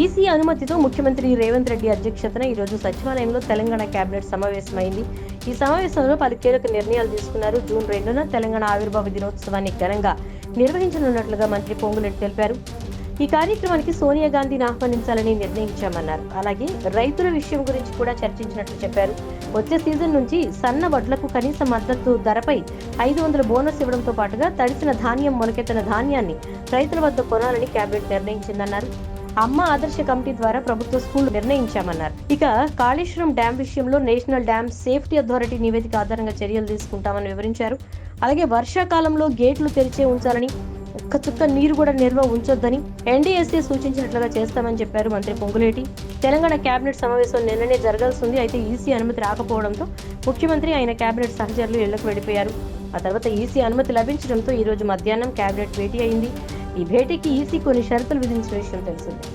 EC అనుమతితో ముఖ్యమంత్రి రేవంత్ రెడ్డి అధ్యక్షతన ఈరోజు సచివాలయంలో తెలంగాణ కేబినెట్ సమావేశమైంది. ఈ సమావేశంలో పలు కీలక నిర్ణయాలు తీసుకున్నారు. జూన్ రెండున తెలంగాణ ఆవిర్భావ దినోత్సవాన్ని ఘనంగా నిర్వహించనున్నట్లుగా మంత్రి పొంగులెట్టి తెలిపారు. ఈ కార్యక్రమానికి సోనియా గాంధీని ఆహ్వానించాలని నిర్ణయించామన్నారు. అలాగే రైతుల విషయం గురించి కూడా చర్చించినట్లు చెప్పారు. వచ్చే సీజన్ నుంచి సన్న వడ్లకు కనీస మద్దతు ధరపై ఐదు వందల బోనస్ ఇవ్వడంతో పాటుగా తడిసిన ధాన్యం మొలకెత్తిన ధాన్యాన్ని రైతుల వద్ద కొనాలని కేబినెట్ నిర్ణయించిందన్నారు. అమ్మ ఆదర్శ కమిటీ ద్వారా ప్రభుత్వ స్కూల్ నిర్ణయించామన్నారు. ఇక కాళేశ్వరం డ్యాం విషయంలో నేషనల్ డ్యామ్ సేఫ్టీ అథారిటీ నివేదిక ఆధారంగా చర్యలు తీసుకుంటామని వివరించారు. అలాగే వర్షాకాలంలో గేట్లు తెరిచే ఉంచాలని ఒక్క చుక్క నీరు కూడా నిల్వ ఉంచొద్దని ఎన్డీఎస్ఏ సూచించినట్లుగా చేస్తామని చెప్పారు మంత్రి పొంగులేటి. తెలంగాణ కేబినెట్ సమావేశం నిన్ననే జరగాల్సి ఉంది. అయితే ఈసీ అనుమతి రాకపోవడంతో ముఖ్యమంత్రి ఆయన కేబినెట్ సహచరులు ఇళ్ళకు వెళ్ళిపోయారు. ఆ తర్వాత ఈసీ అనుమతి లభించడంతో ఈరోజు మధ్యాహ్నం కేబినెట్ భేటీ అయింది. ఈ భేటీకి ఈసీ కొన్ని షరతులు విధించిన విషయం తెలిసిందే.